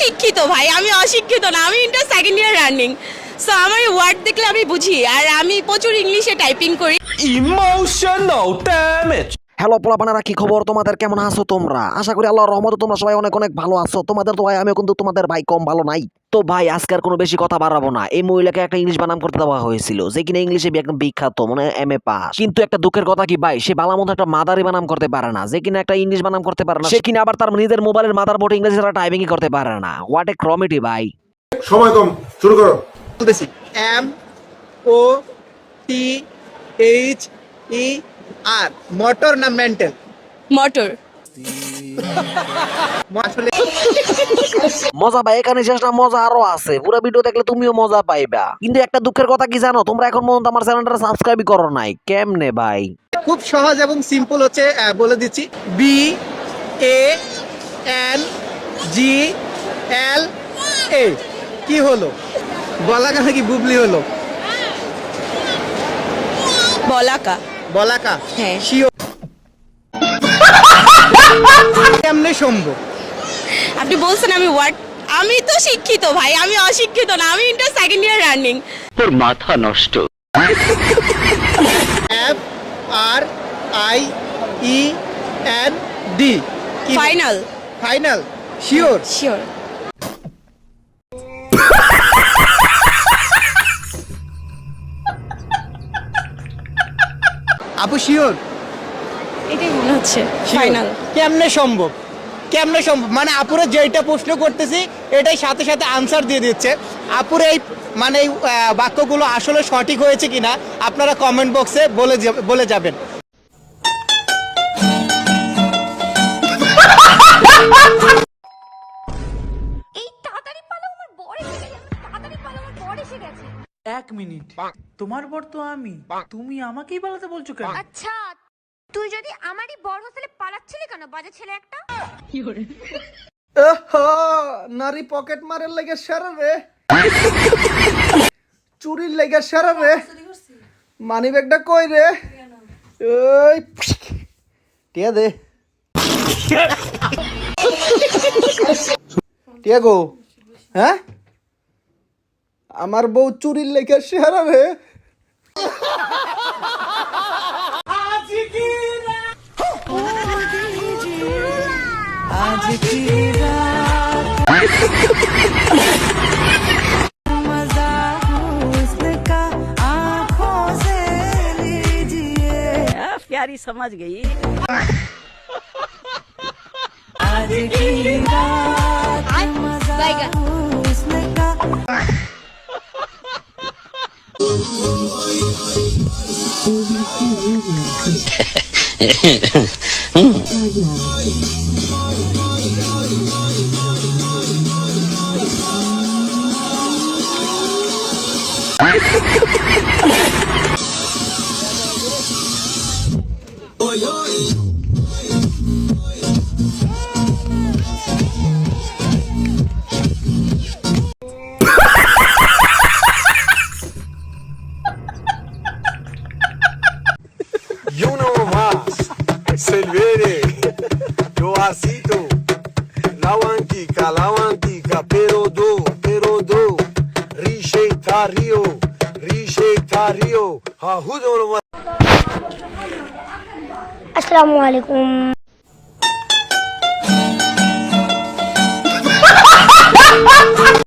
শিক্ষিত ভাই, আমি অশিক্ষিত না, আমি inter second year running so আমার ওয়ার্ড দেখলে আমি বুঝি, আর আমি প্রচুর ইংলিশে টাইপিং করি ইমোশনাল damage. হ্যালো পোলাপানারা কি খবর? তোমাদের কেমন আছো তোমরা? আশা করি আল্লাহর রহমতে তোমরা সবাই অনেক অনেক ভালো আছো। তোমাদের তো ভাই আমিও কিন্তু তোমাদের ভাই কম ভালো নাই। তো ভাই আজকের কোনো বেশি কথা বাড়াবো না। এই মহিলাকে একটা ইংলিশ বানাম করতে দেওয়া হয়েছিল। যে কিনা ইংলিশে একদম বিখ্যাত মানে এম এ পাস কিন্তু একটা দুঃখের কথা কি ভাই সে বালা মতো একটা মাদারি বানাম করতে পারে না। যে কিনা একটা ইংলিশ বানাম করতে পারে না সে কিনা আবার তার নিজের মোবাইলের মাদার বোর্ড ইংলিশ ছাড়া টাইপিংই করতে পারে না। হোয়াট এ ক্রমিটি ভাই। সময় কম শুরু করো। বলতেছি। M O T H E R motor না মেন্টাল? মোটর। মজা ভাই এখানে শেষ না মজা আরও আছে। পুরো ভিডিও দেখলে তুমিও মজা পাইবা। কিন্তু একটা দুঃখের কথা কি জানো? তোমরা এখন পর্যন্ত আমার চ্যানেলটা সাবস্ক্রাইব করো নাই। কেমনে ভাই? খুব সহজ এবং সিম্পল হচ্ছে আহ, বলে দিচ্ছি। বি এ এন জি এল এ কি হলো? বলাকা নাকি বুবলি হলো? বলাকা। বলাকা হ্যাঁ। শিও। কেমনে সম্ভব? আপনি বলছেন আমি ওয়ার্ড আমি তো শিক্ষিত ভাই আমি অশিক্ষিত না আমি inter second year running F R I E N D final final sure sure আপু শিওর? এটাই মনে হচ্ছে ফাইনাল কেমনে সম্ভব? কেমনে সম্ভব? মানে আপুরে যেটা প্রশ্ন করতেছি এটাই সাথে সাথে আনসার দিয়ে দিচ্ছে। আপুর এই মানে এই বাক্যগুলো আসলে সঠিক হয়েছে কিনা আপনারা কমেন্ট বক্সে বলে বলে যাবেন। এক মিনিট। তোমার বর তো আমি। তুমি আমাকেই পালাতে বলছো কেন? আচ্ছা তুই যদি আমারই বর হোস্টেলে পালাচ্ছিলি কেন বাজে ছেলে একটা? নারী পকেট মারের লেগে সারা রে। চুরির লেগে সারা রে। মানি ব্যাগটা কই রে? ওই টিয়া দে। টিয়া গো হ্যাঁ? আমার বউ চুরির লেগে সারা রে प्यारी समझ गई Oh yeah. pasito. Lawantica, lawantica, perodô, perodô. Rijeitario, rijeitario. Arruda o Assalamu alaikum.